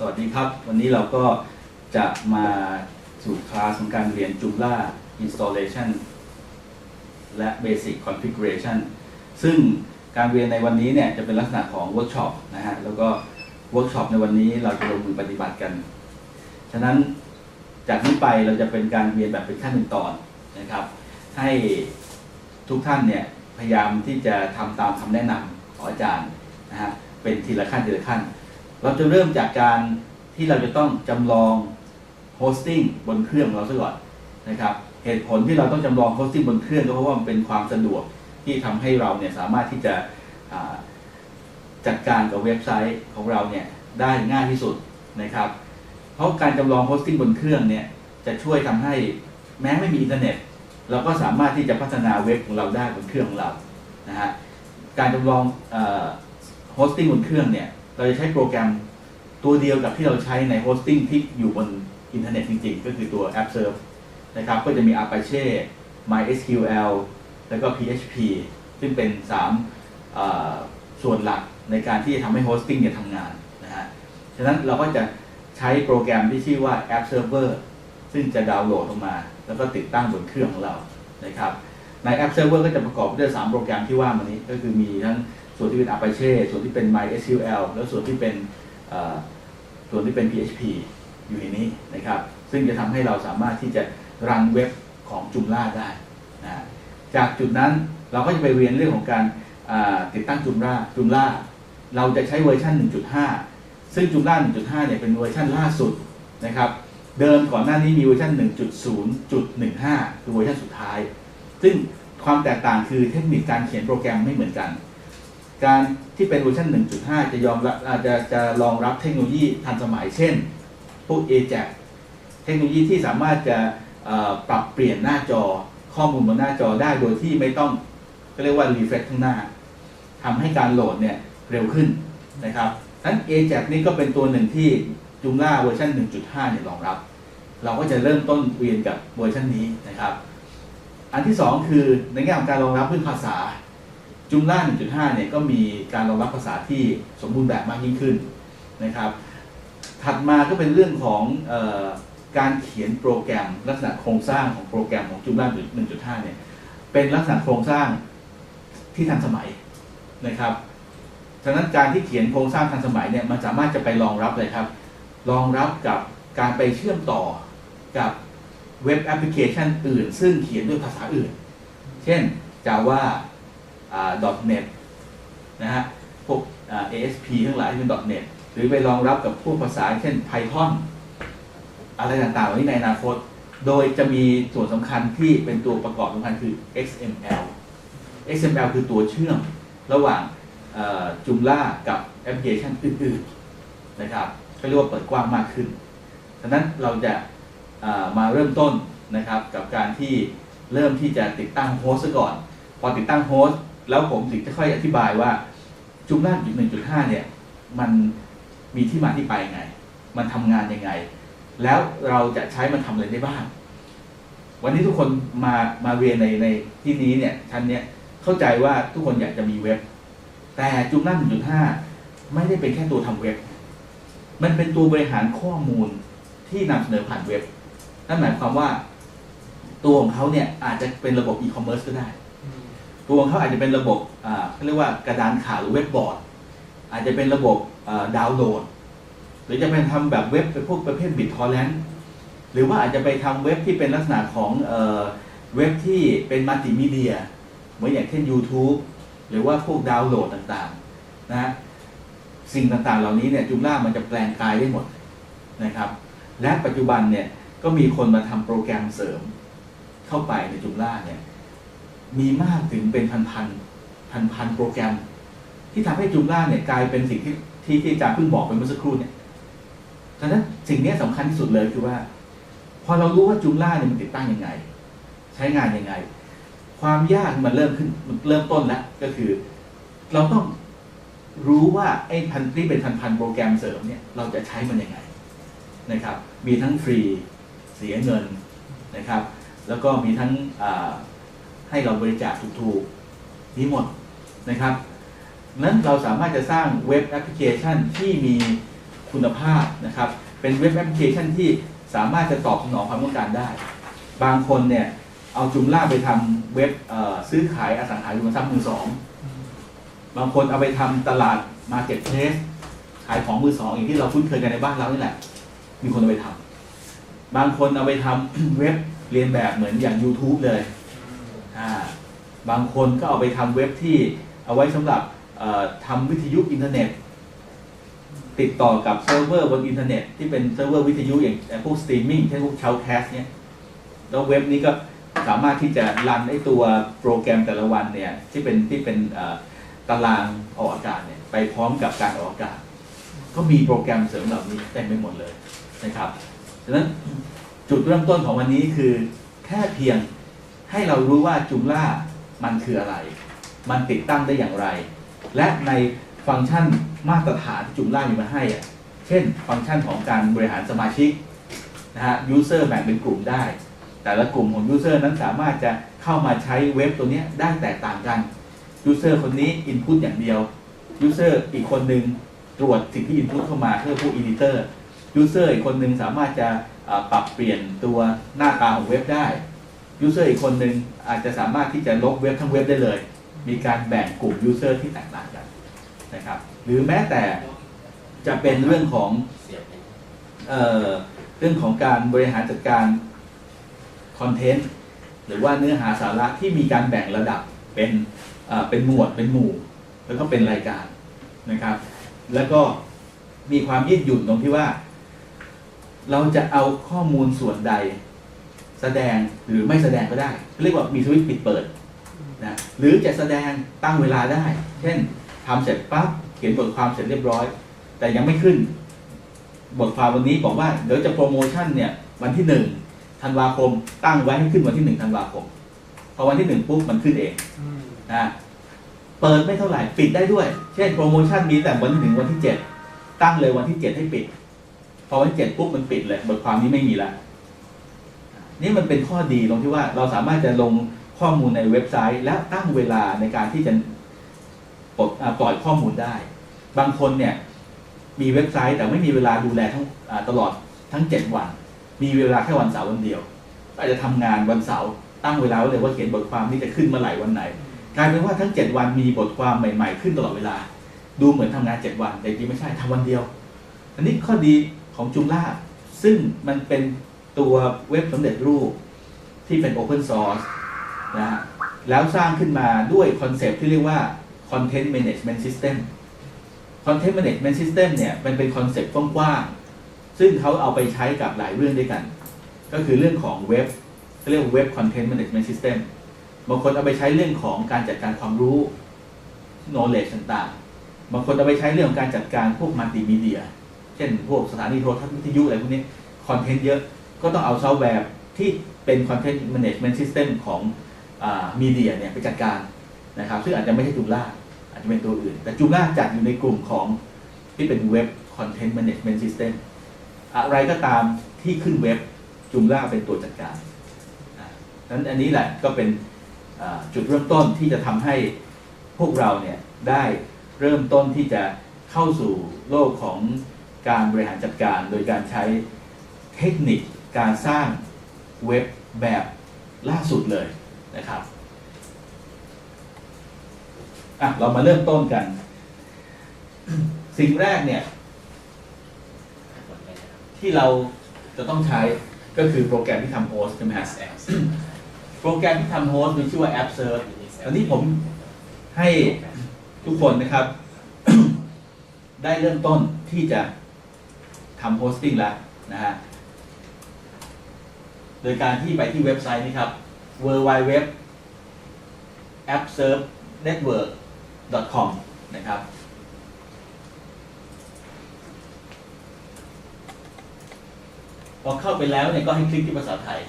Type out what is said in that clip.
สวัสดีครับ วันนี้เราก็จะมาสู่คลาสของการเรียน Joomla Installation และ Basic Configuration ซึ่งการเรียนในวันนี้เนี่ยจะเป็นลักษณะของ Workshop นะฮะ แล้วก็ Workshop ในวันนี้เราจะลงมือปฏิบัติกัน ฉะนั้นจากนี้ไปเราจะเป็นการเรียนแบบเป็นขั้นเป็นตอนนะครับ ให้ทุกท่านเนี่ยพยายามที่จะทำตามคำแนะนำของอาจารย์นะฮะ เป็นทีละขั้นทีละขั้น เราจะเริ่มจากการที่เราจะต้องจำลองโฮสติ้งบนเครื่องของเราซะก่อนนะครับ เหตุผลที่เราต้องจำลองโฮสติ้งบนเครื่องก็เพราะว่ามันเป็นความสะดวกที่ทำให้เราเนี่ยสามารถที่จะจัดการกับเว็บไซต์ของเราเนี่ยได้ง่ายที่สุดนะครับ เพราะการจำลองโฮสติ้งบนเครื่องเนี่ยจะช่วยทำให้แม้ไม่มีอินเทอร์เน็ต เราก็สามารถที่จะพัฒนาเว็บของเราได้บนเครื่องของเรานะฮะการจำลองโฮสติ้งบนเครื่องเนี่ย เราจะใช้โปรแกรมตัวเดียวกับที่เราใช้ในโฮสติ้งที่อยู่บนอินเทอร์เน็ตจริงๆ ก็คือตัว AppServe นะครับ ก็จะมี Apache MySQL แล้วก็ PHP ซึ่งเป็น 3 ส่วนหลักในการที่จะทำให้โฮสติ้งเนี่ยทำงานนะฮะ ฉะนั้นเราก็จะใช้โปรแกรมที่ชื่อว่า App Server ซึ่งจะดาวน์โหลดลงมา แล้วก็ติดตั้งบนเครื่องของเรานะครับ ใน App Server ก็จะประกอบด้วย 3 โปรแกรมที่ว่ามานี้ ก็คือมีทั้ง ส่วนที่เป็น Apache ส่วนที่เป็น MySQL แล้วส่วนที่เป็นส่วนที่เป็น PHP อยู่ในนี้นะครับ ซึ่งจะทำให้เราสามารถที่จะรันเว็บของ Joomla ได้นะจากจุดนั้นเราก็จะไปเรียนเรื่องของการติดตั้ง Joomla Joomla เราจะใช้เวอร์ชัน1.5 ซึ่ง Joomla 1.5 เนี่ยเป็นเวอร์ชันล่าสุดนะครับเดิมก่อนหน้านี้มีเวอร์ชัน1.0.15 คือเวอร์ชันสุดท้าย ซึ่งความแตกต่างคือเทคนิคการเขียนโปรแกรมไม่เหมือนกัน การที่เป็นเวอร์ชัน1.5 จะยอมรับอาจจะจะรองรับเทคโนโลยีทันสมัย เช่นพวก AJAX เทคโนโลยีที่สามารถจะปรับเปลี่ยนหน้าจอข้อมูลบนหน้าจอได้โดยที่ไม่ต้องก็เรียกว่า refresh ข้างหน้าทำให้การโหลดเนี่ยเร็วขึ้นนะครับนั้น AJAX นี่ก็เป็นตัวหนึ่งที่ Joomla เวอร์ชัน1.5 เนี่ยรองรับ เราก็จะเริ่มต้นเรียนกับเวอร์ชันนี้นะครับ อันที่สองคือในแง่ของการรองรับเรื่องภาษา Joomla 1.5 เนี่ยก็มีการรองรับภาษาที่สมบูรณ์แบบมากยิ่งขึ้นนะครับ ถัดมาก็เป็นเรื่องของออการเขียนโปรแกรมลักษณะโครงสร้างของโปรแกรมของ Joomla 1.5 เนี่ยเป็นลักษณะโครงสร้างที่ทันสมัยนะครับฉะนั้นการที่เขียนโครงสร้างทันสมัยเนี่ยมันสามารถจะไปรองรับเลยครับ รองรับกับการไปเชื่อมต่อกับเว็บแอปพลิเคชันอื่น ซึ่งเขียนด้วยภาษาอื่น เช่น Java อ่า .NET นะฮะพวกอ่า ASP ทั้งหลายที่เป็น .NET หรือไปรองรับกับพวกภาษาเช่น Python อะไรต่างๆเหล่านี้ในอนาคต โดยจะมีส่วนสำคัญที่เป็นตัวประกอบสำคัญคือ XML XML คือตัวเชื่อมระหว่างเอ่อ Joomla กับแอปพลิเคชันอื่นๆนะครับก็เรียกว่าเปิดกว้างมากขึ้นฉะนั้นเราจะามาเริ่มต้นนะครับกับการที่เริ่มที่จะติดตั้งโฮสต์ก่อน พอติดตั้งโฮสต์ แล้วผมถึงจะค่อยอธิบายว่า Joomla 1.5เนี่ย มันมีที่มาที่ไปยังไง มันทำงานยังไง แล้วเราจะใช้มันทำอะไรได้บ้าง วันนี้ทุกคนมามาเรียนในในที่นี้เนี่ยชั้นเนี้ยเข้าใจว่าทุกคนอยากจะมีเว็บ แต่ Joomla 1.5ไม่ได้เป็นแค่ตัวทำเว็บ มันเป็นตัวบริหารข้อมูลที่นำเสนอผ่านเว็บ นั่นหมายความว่า ตัวของเขาเนี่ยอาจจะเป็นระบบอีคอมเมิร์ซก็ได้ ตัวของเขาอาจจะเป็นระบบเขาเรียกว่ากระดานข่าวหรือเว็บบอร์ด อาจจะเป็นระบบดาวน์โหลด หรือจะเป็นทำแบบเว็บเป็นพวกประเภทบิตทอร์เรนต์หรือว่าอาจจะไปทำเว็บที่เป็นลักษณะของเอเว็บที่เป็นมัลติมีเดีย เหมือนอย่างเช่น YouTube หรือว่าพวกดาวน์โหลดต่างๆนะสิ่งต่างๆ เหล่านี้เนี่ยจูล่ามันจะแปลงกายได้หมดนะครับ และปัจจุบันเนี่ยก็มีคนมาทำโปรแกรมเสริมเข้าไปในจูล่าเนี่ย มีมากถึงเป็นพันพันพันพันๆโปรแกรม ที่ทำให้จูล่าเนี่ยกลายเป็นสิ่งที่ที่ที่อาจารย์เพิ่งบอกไปเมื่อสักครู่เนี่ยฉะนั้นสิ่งนี้สำคัญที่สุดเลยคือว่า พอเรารู้ว่าจูล่าเนี่ยมันติดตั้งยังไง ใช้งานยังไง ความยากมันเริ่มขึ้นมันเริ่มต้นแล้วก็คือ เราต้องรู้ว่าไอ้พันที่เป็นพันพันๆโปรแกรมเสริมเนี่ยเราจะใช้มันยังไงนะครับ มีทั้งฟรีเสียเงินนะครับ แล้วก็มีทั้งอ่า ให้เราบริจาคถูกๆนี้หมดนะครับนั้นเราสามารถจะสร้างเว็บแอปพลิเคชันที่มีคุณภาพนะครับ เป็นเว็บแอปพลิเคชันที่สามารถจะตอบสนองความต้องการได้ บางคนเนี่ยเอาจุมล่าไปทำเว็บซื้อขายอสังหาริมทรัพย์มือสอง บางคนเอาไปทำตลาดมาเก็ตเพสขายของมือสองอย่างที่เราคุ้นเคยกันในบ้านเรานี่แหละ มีคนเอาไปทำบางคนเอาไปทำเว็บเรียนแบบเหมือนอย่าง YouTube เลย บางคนก็เอาไปทำเว็บที่เอาไว้สำหรับเอ่อทำวิทยุอินเทอร์เน็ต ติดต่อกับเซิร์ฟเวอร์บนอินเทอร์เน็ตที่เป็นเซิร์ฟเวอร์วิทยุอย่างพวกสตรีมมิ่งเช่นพวกเชาแคสเนี่ยแล้วเว็บนี้ก็สามารถที่จะรันไอตัวโปรแกรมแต่ละวันเนี่ยที่เป็นที่เป็นตารางออกอากาศเนี่ยไปพร้อมกับการออกอากาศ ก็มีโปรแกรมเสริมเหล่านี้เต็มไปหมดเลยนะครับดังนั้นจุดเริ่มต้นของวันนี้คือแค่เพียงให้เรารู้ว่าจุมล่า มันคืออะไร มันติดตั้งได้อย่างไร และในฟังก์ชันมาตรฐานที่จุมล่ามีมาให้อะเช่น ฟังก์ชันของการบริหารสมาชิกนะฮะยูเซอร์แบ่งเป็นกลุ่มได้ แต่ละกลุ่มของยูเซอร์นั้นสามารถจะเข้ามาใช้เว็บตัวเนี้ยได้แตกต่างกันยูเซอร์คนนี้อินพุตอย่างเดียวยูเซอร์อีกคนหนึ่งตรวจสิ่งที่อินพุตเข้ามาเพื่อผู้อิดิเตอร์ยูเซอร์อีกคนหนึ่งสามารถจะเอ่อปรับเปลี่ยนตัวหน้าตาของเว็บได้ ยูเซอร์อีกคนหนึ่งอาจจะสามารถที่จะลบเว็บทั้งเว็บได้เลย มีการแบ่งกลุ่มยูเซอร์ที่แตกต่างกันนะครับ หรือแม้แต่จะเป็นเรื่องของเอ่อเรื่องของการบริหารจัดการคอนเทนต์หรือว่าเนื้อหาสาระที่มีการแบ่งระดับเป็นเเป็นหมวดเป็นหมู่ แล้วก็เป็นรายการนะครับ แล้วก็มีความยืดหยุ่นตรงที่ว่า เราจะเอาข้อมูลส่วนใด แสดงหรือไม่แสดงก็ได้ เรียกว่ามีสวิตช์ปิดเปิดนะหรือจะแสดงตั้งเวลาได้ เช่นทำเสร็จปั๊บเขียนบทความเสร็จเรียบร้อย แต่ยังไม่ขึ้น บทความวันนี้บอกว่าเดี๋ยวจะโปรโมชั่นเนี่ยวันที่หนึ่งธันวาคมตั้งไว้ให้ขึ้นวันที่หนึ่งธันวาคมพอวันที่หนึ่งปุ๊บมันขึ้นเองนะเปิดไม่เท่าไหร่ปิดได้ด้วย เช่นโปรโมชั่นมีแต่วันที่หนึ่งวันที่เจ็ดตั้งเลยวันที่เจ็ดให้ปิด พอวันที่เจ็ดปุ๊บมันปิดเลยบทความนี้ไม่มีแล้ว นี่มันเป็นข้อดีตรงที่ว่าเราสามารถจะลงข้อมูลในเว็บไซต์ และตั้งเวลาในการที่จะปลดอ่าปล่อยข้อมูลได้ บางคนเนี่ยมีเว็บไซต์แต่ไม่มีเวลาดูแลทั้งตลอดทั้ง 7 วัน มีเวลาแค่วันเสาร์วันเดียว อาจจะทำงานวันเสาร์ตั้งเวลาไว้เลยว่าเขียนบทความนี้จะขึ้นเมื่อไหร่วันไหนกลายเป็นว่าทั้ง 7 วันมีบทความใหม่ ๆ ขึ้นตลอดเวลา ดูเหมือนทำงาน 7 วัน แต่จริงไม่ใช่ทำวันเดียว อันนี้ข้อดีของจุมล่าซึ่งมันเป็น ตัวเว็บสำเร็จรูปที่เป็น Open Source นะฮะแล้วสร้างขึ้นมาด้วยคอนเซปต์ที่เรียกว่า Content Management System Content Management System เนี่ยมันเป็นคอนเซปต์กว้างๆซึ่งเขาเอาไปใช้กับหลายเรื่องด้วยกัน ก็คือเรื่องของเว็บเรียกว่าเว็บ Content Management System บางคนเอาไปใช้เรื่องของการจัดการความรู้ knowledge ต่างๆ บางคนเอาไปใช้เรื่องของการจัดการพวกมัลติมีเดีย เช่นพวกสถานีโทรทัศน์วิทยุอะไรพวกนี้คอนเทนต์เยอะ ก็ต้องเอาซอฟต์แวร์ที่เป็น Content Management System ของมีเดียเนี่ยไปจัดการนะครับซึ่งอาจจะไม่ใช่จุล่าอาจจะเป็นตัวอื่น แต่จุล่าจัดอยู่ในกลุ่มของที่เป็นเว็บ Content Management System อะไรก็ตามที่ขึ้นเว็บจุล่าเป็นตัวจัดการนั้นอันนี้แหละก็เป็นจุดเริ่มต้นที่จะทำให้พวกเราเนี่ยได้เริ่มต้นที่จะเข้าสู่โลกของการบริหารจัดการ โดยการใช้เทคนิค การสร้างเว็บแบบล่าสุดเลยนะครับอะเรามาเริ่มต้นกัน สิ่งแรกเนี่ย ที่เราจะต้องใช้ก็คือโปรแกรมที่ทำโฮสต์ใช่ไหมฮะโปรแกรมที่ทำโฮสต์มีชื่อว่า App Serve ตอนนี้ผมให้ทุกคนนะครับ ได้เริ่มต้นที่จะทำโฮสติ้งแล้วนะฮะ ยการที่ไปที่เว็บไซต์นี้ครับ w w w a p p s e r v e network com นะครับ พอเข้าไปแล้วเนี่ยก็ให้คลิกที่ภาษาไทย